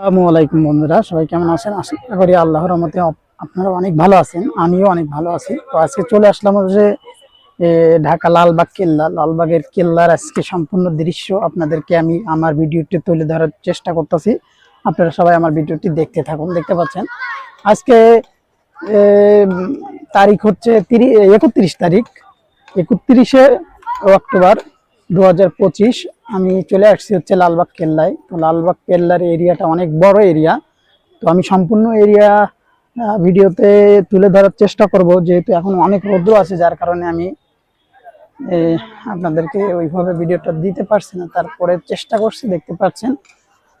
আসসালামু আলাইকুম বন্ধুরা, সবাই কেমন আছেন? আশা করি আল্লাহর রহমতে আপনারা অনেক ভালো আছেন, আমিও অনেক ভালো আছি। তো আজকে চলে আসলাম যে ঢাকা লালবাগ কেল্লা। লালবাগের কেল্লার আজকে সম্পূর্ণ দৃশ্য আপনাদেরকে আমি আমার ভিডিওটি তুলে ধরার চেষ্টা করতেছি। আপনারা সবাই আমার ভিডিওটি দেখতে থাকুন, দেখতে পাচ্ছেন। আজকে তারিখ হচ্ছে তিরিশ একত্রিশ তারিখ, একত্রিশে অক্টোবর দু আমি চলে আসছি হচ্ছে লালবাগ কেল্লায়। তো লালবাগ কেল্লার এরিয়াটা অনেক বড় এরিয়া। তো আমি সম্পূর্ণ এরিয়া ভিডিওতে তুলে ধরার চেষ্টা করব, যেহেতু এখন অনেক রৌদ্র আছে, যার কারণে আমি আপনাদেরকে ওইভাবে ভিডিওটা দিতে পারছি না। তারপরে চেষ্টা করছি, দেখতে পাচ্ছেন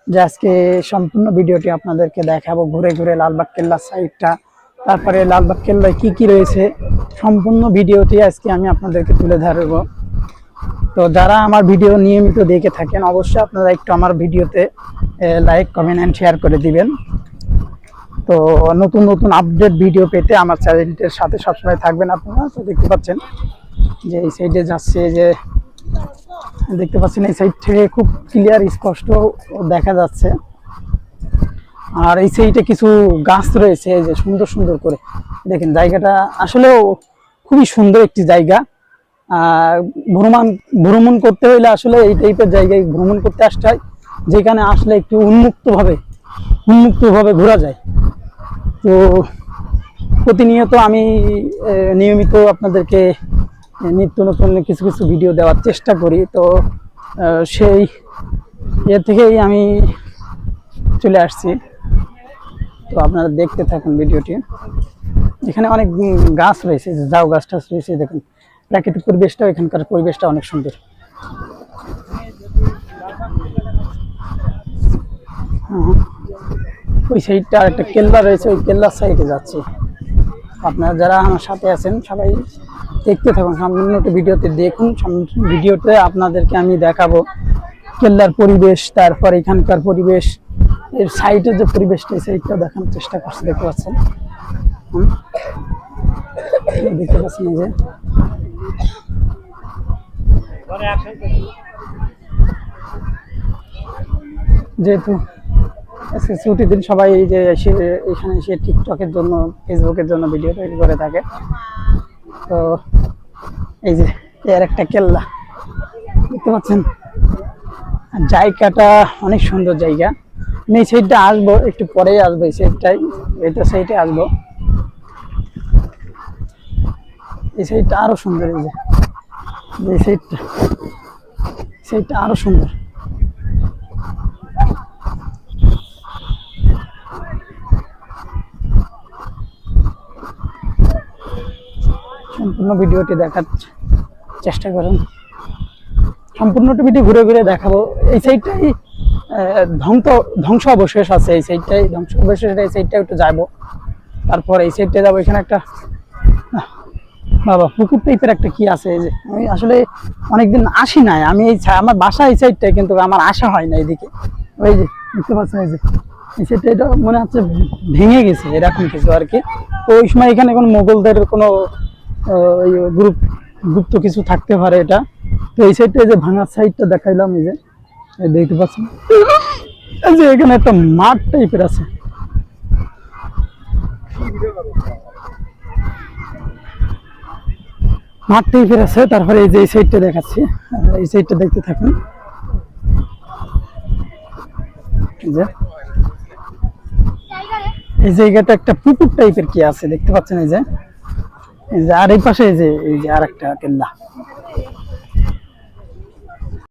যে আজকে সম্পূর্ণ ভিডিওটি আপনাদেরকে দেখাবো ঘুরে ঘুরে লালবাগ কেল্লার সাইডটা তারপরে লালবাগ কেল্লায় কি কি রয়েছে, সম্পূর্ণ ভিডিওটি আজকে আমি আপনাদেরকে তুলে ধরবো। তো যারা আমার ভিডিও নিয়মিত দেখে থাকেন, অবশ্যই আপনারা একটু আমার ভিডিওতে লাইক কমেন্ট অ্যান্ড শেয়ার করে দিবেন। তো নতুন নতুন আপডেট ভিডিও পেতে আমার চ্যানেলটির সাথে সবসময় থাকবেন আপনারা। তো দেখতে পাচ্ছেন যে এই সাইডে যাচ্ছে যে, দেখতে পাচ্ছেন এই সাইড থেকে খুব ক্লিয়ার স্পষ্ট দেখা যাচ্ছে। আর এই সাইডে কিছু গাছ রয়েছে যে সুন্দর সুন্দর করে। দেখেন জায়গাটা আসলেও খুবই সুন্দর একটি জায়গা। ভ্রমণ ভ্রমণ করতে হইলে আসলে এই টাইপের জায়গায় ভ্রমণ করতে আসতে হয়, যেখানে আসলে একটু উন্মুক্তভাবে উন্মুক্তভাবে ঘোরা যায়। তো প্রতিনিয়ত আমি নিয়মিত আপনাদেরকে নিত্য নতুন কিছু কিছু ভিডিও দেওয়ার চেষ্টা করি। তো সেই, এ থেকেই আমি চলে আসছি। তো আপনারা দেখতে থাকুন ভিডিওটি এখানে অনেক গাছ রয়েছে, যে ঝাউ গাছ টাছ রয়েছে, দেখুন। প্রাকৃতিক পরিবেশটা এখানকার পরিবেশটা অনেক সুন্দর। ওই সাইডটা একটা কেল্লা রয়েছে, ওই কেল্লার সাইডে যাচ্ছে আপনারা যারা আমার সাথে আছেন, সবাই দেখতে থাকুন সম্পূর্ণ ভিডিওতে দেখুন ভিডিওতে আপনাদেরকে আমি দেখাবো কেল্লার পরিবেশ, তারপর এখানকার পরিবেশ, এর সাইডের যে পরিবেশটা, এই সাইডটা দেখানোর চেষ্টা করছে, দেখতে পাচ্ছেন। দেখতে পাচ্ছেন যে যেহেতু আজকে ছুটির দিন সবাই এই যে এসে, এখানে এসে টিকটকের জন্য ফেসবুকের জন্য ভিডিও তৈরি করে থাকে। তো এই যে এর একটা কেল্লা, দেখতে পাচ্ছেন? জায়গাটা অনেক সুন্দর জায়গা। আমি এই আসব, একটু পরেই আসব এই সাইডটাই এটা সাইডে আসব। এই সাইডটা আরও সুন্দর এই যে। এই সাইডটা সাইডটা আরও সুন্দর। সম্পূর্ণ ভিডিওটি দেখার চেষ্টা করুন। সম্পূর্ণটা ভিডিও ঘুরে ঘুরে দেখাবো। এই সাইডটাই ধ্বংস ধ্বংস অবশেষ আছে। এই সাইডটাই ধ্বংস অবশেষ এই সাইডটা একটু যাব তারপর এই সাইডটা যাব। এখানে একটা বাবা, পুকুর টাইপের একটা কি আছে? এই যে, আমি আসলে অনেকদিন আসি নাই। আমি এই আমার বাসা এই সাইডটাই কিন্তু আমার আসা হয় না এদিকে। ওই যে, দেখতে পাচ্ছেন এই যে, এই সাইডটা এটা মনে হচ্ছে ভেঙে গেছে, এরকম কিছু আর কি। ওই সময় এখানে কোনো মোগলদের কোনো গ্রুপ গুপ্ত কিছু থাকতে পারে এটা। তো এই সাইডটা যে ভাঙার সাইডটা দেখাইলাম, এই যে দেখতে পাচ্ছেন? এই যে এখানে একটা মাঠ টাইপের আছে। মাঠ ফিরেছে, তারপরে এই যে এই সাইডটা দেখাচ্ছি। এই সাইডটা দেখতে থাকুন। এই জায়গাটা একটা পুকুর টাইপের কি আছে, দেখতে পাচ্ছেন এই যে? এই যে আর এই পাশে এই যে এই যে আর একটা কেল্লা।